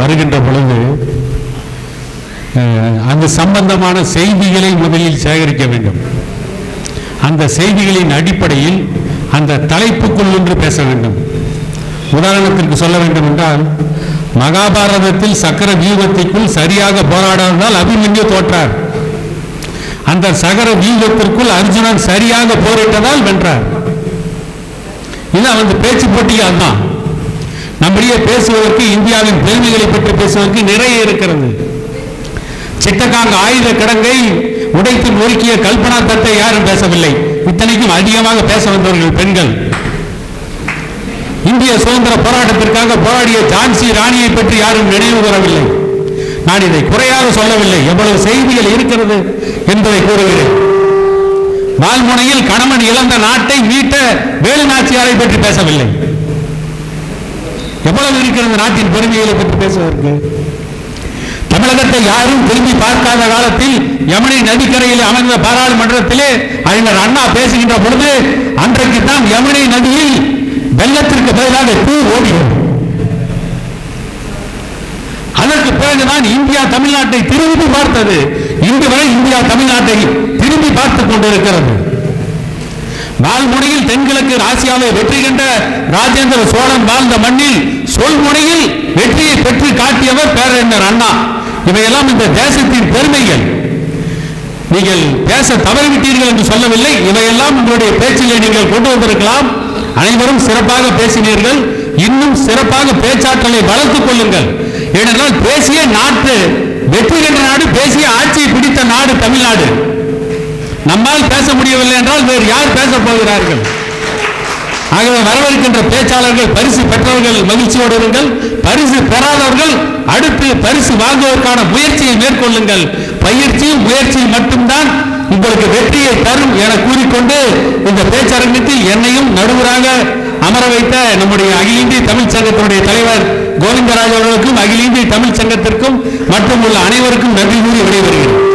வருகின்ற பொழுது அந்த சம்பந்தமான செய்திகளை முதலில் சேகரிக்க வேண்டும். அந்த செய்திகளின் அடிப்படையில் அந்த தலைப்புக்குள் நின்று பேச வேண்டும். உதாரணத்திற்கு சொல்ல வேண்டும் என்றால் மகாபாரதத்தில் சக்கர வியூகத்திற்குள் சரியாக போராடாததால் அபிமன்யு தோற்றார். அந்த சகர வியூகத்திற்குள் அர்ஜுனன் சரியாக போரிட்டதால் வென்றார். இது அவன் பேச்சு போட்டி தான் நம்முடைய பேசுவதற்கு இந்தியாவின் பெருமைகளை பற்றி பேசுவதற்கு நிறைய இருக்கிறது. சிட்டகாங் ஆயுத கிடங்கை உடைத்து நொறுக்கிய கல்பனா தத்தை யாரும் பேசவில்லை. இத்தனைக்கும் அதிகமாக பேச வந்தவர்கள் பெண்கள். இந்திய சுதந்திர போராட்டத்திற்காக போராடிய ஜான்சி ராணியை பற்றி யாரும் நினைவு கூறவில்லை. நான் இதை குறையாக சொல்லவில்லை. எவ்வளவு செய்திகள் இருக்கிறது என்பதை கூறுகிறேன். வால்முனையில் கணவன் இழந்த நாட்டை மீட்ட வேலு நாச்சியாரை பற்றி பேசவில்லை. எவ்வளவு இருக்கிறது நாட்டின் பெருமைகளை பற்றி பேசுவதற்கு தமிழகத்தை யாரும் திரும்பி பார்க்காத காலத்தில் யமுனை நதிக்கரையில் அமைந்த பாராளுமன்றத்திலே அறிஞர் அண்ணா பேசுகின்ற பொழுது அன்றைக்கு தான் யமுனை நதியில் வெள்ளத்திற்கு பதிலாக பூ ஓடுகிறது அதற்கு பிறகுதான் இந்தியா தமிழ்நாட்டை திரும்பி பார்த்தது. இன்று வரை இந்தியா தமிழ்நாட்டை திரும்பி பார்த்துக் கொண்டிருக்கிறது. வால்முனையில் தென்கிழக்கு ஆசியாவை வெற்றி கண்ட ராஜேந்திர சோழன் வாழ்ந்த மண்ணில் சொல்முனையில் வெற்றியை பெற்று காட்டியவர் பேரறிஞர் அண்ணா. இவையெல்லாம் இந்த தேசத்தின் பெருமைகள். நீங்கள் பேச தவறிவிட்டீர்கள் என்று சொல்லவில்லை. இவையெல்லாம் உங்களுடைய பேச்சிலே நீங்கள் கொண்டு வந்திருக்கலாம். அனைவரும் சிறப்பாக பேசினீர்கள். இன்னும் சிறப்பாக பேச்சாற்றலை வளர்த்துக் கொள்ளுங்கள். ஏனென்றால் பேசிய நாட்டு வெற்றி கண்ட நாடு பேசிய ஆட்சியை பிடித்த நாடு தமிழ்நாடு. நம்மால் பேச முடியவில்லை என்றால் வேறு யார் பேச போகிறார்கள்? ஆகவே வரவிருக்கின்ற பேச்சாளர்கள் பரிசு பெற்றவர்கள் மகிழ்ச்சியோடு இருங்கள். பரிசு பெறாதவர்கள் அடுத்து பரிசு வாங்குவதற்கான முயற்சியை மேற்கொள்ளுங்கள். பயிற்சியும் முயற்சியும் மட்டும்தான் உங்களுக்கு வெற்றியை தரும் என கூறிக்கொண்டு இந்த பேச்சரங்கத்தில் என்னையும் நடுவராக அமர வைத்த நம்முடைய அகில இந்திய தமிழ் சங்கத்தினுடைய தலைவர் கோவிந்தராஜ் அவர்களுக்கும் அகில இந்திய தமிழ் சங்கத்திற்கும் மற்றும் உள்ள அனைவருக்கும் நன்றி கூறி விடைபெறுகிறேன்.